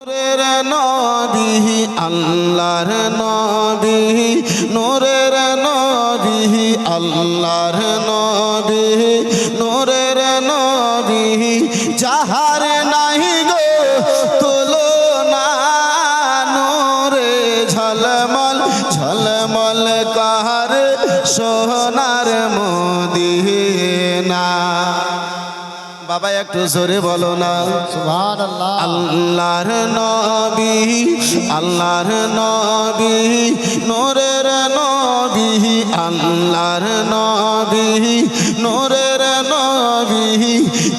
নূরের নবী, আল্লাহর নবী, নূরের নবী, আল্লাহর নবী, নূরের নবী, যাহার নাহি গো তুলনা, নূরে ঝলমল ঝলমল কাহার সোনার মদিনা। বাবা একটু জোরে বলো না। আল্লাহর নবী আল্লাহর নবী নূরের নবী আল্লাহর নবী নূরের নবী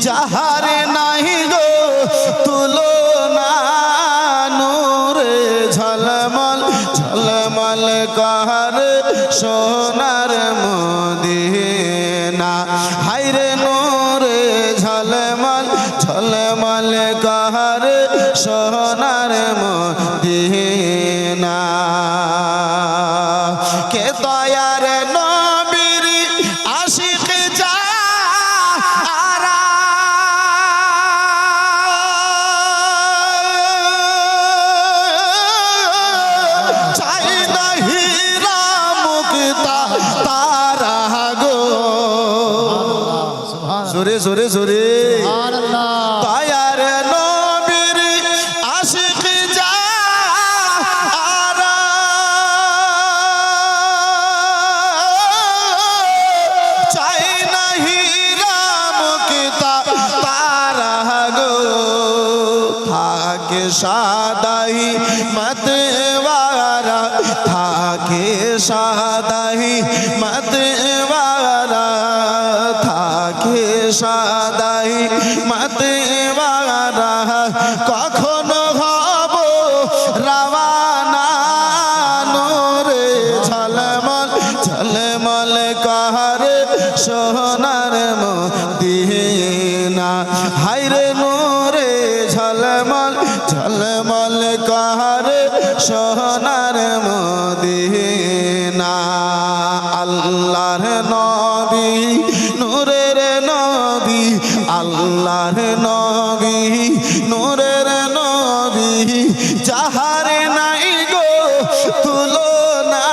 যাহার নাহি গো তুলনা নূরে ঝলমল ঝলমল কাহার সোনার মদিনা। মদিনা। কে দয়ার নবীর আশিক যারা চাই না হীরা মুক্তা তারা গো। জোরে জোরে জোরে। সুবহানাল্লাহ। চাই না হীরা তারা গো। থাকে সাদাই মতওয়ারা, থাকে সাদাই মতওয়ারা, থাকে সাদাই মতওয়ারা। কখনো হব রাওয়ানা ঝলমল ঝলমল কাহার সোনার মদিনা। আল্লাহর নবী, নূরের নবী, আল্লাহর নবী, নূরের নবী। যাহারে নাই গো তুলনা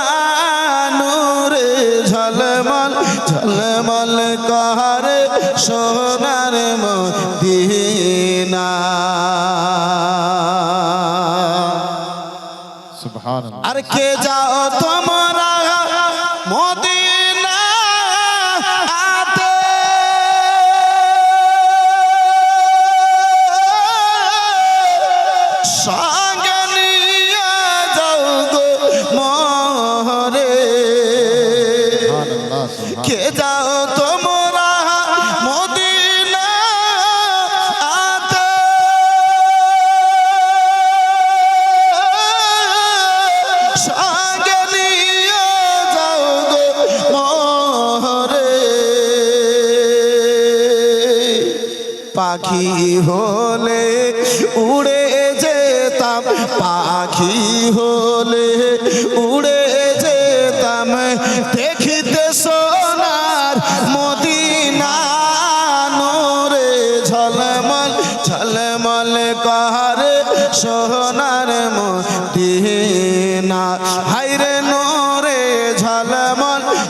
নূরে ঝলমল ঝলমল কাহার সোনার মদিনা। আর কে যাও তোমরা মদিনা আতে সঙ্গে নিয়ে যাও গো মরে কে যাও পাখি হলে উড়ে যেতাম পাখি হলে উড়ে যেতাম। দেখিতে সোনার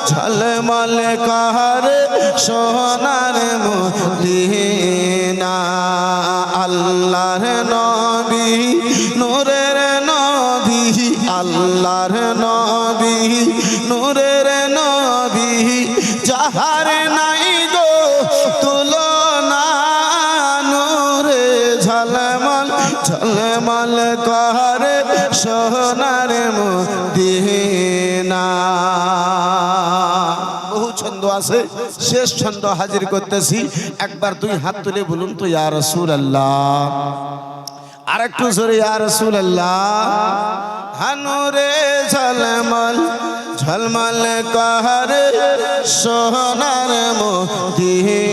ঝলমল কাহার সোনার মদিনা। আল্লাহর নবী নূরের নবী আল্লাহর নবী নূরের ঝলমল কাহার সোনার মদিনা। বহু ছন্দ আছে, শেষ ছন্দ হাজির করতেছি। একবার দুই হাত তুলে বলুন তো, ইয়া রসুল আল্লাহ আর একটু জোরে, ইয়া রসুল আল্লাহ হানুরে ঝলমল ঝলমল কাহার সোনার মদিনা।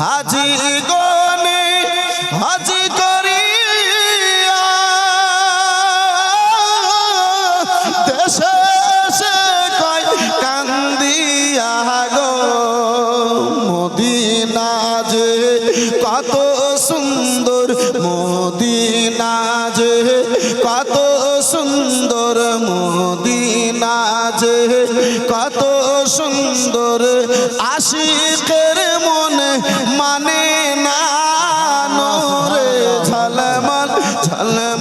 হাজি গনে হাজি করি দেশে সে কয় কান্দিয়া গো কত সুন্দর মদিনা যে, কত সুন্দর মদিনা যে, কত সুন্দর আসি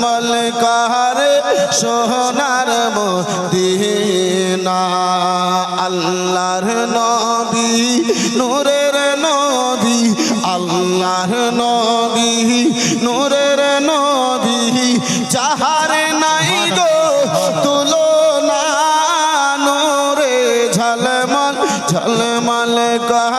ঝলমল কারে সোনার মদিনা। আল্লাহর নবী, নূরের নবী, আল্লাহর নবী, নূরের নবী। যাহার নাই গো তুলনা, নূরে ঝলমল ঝলমল করে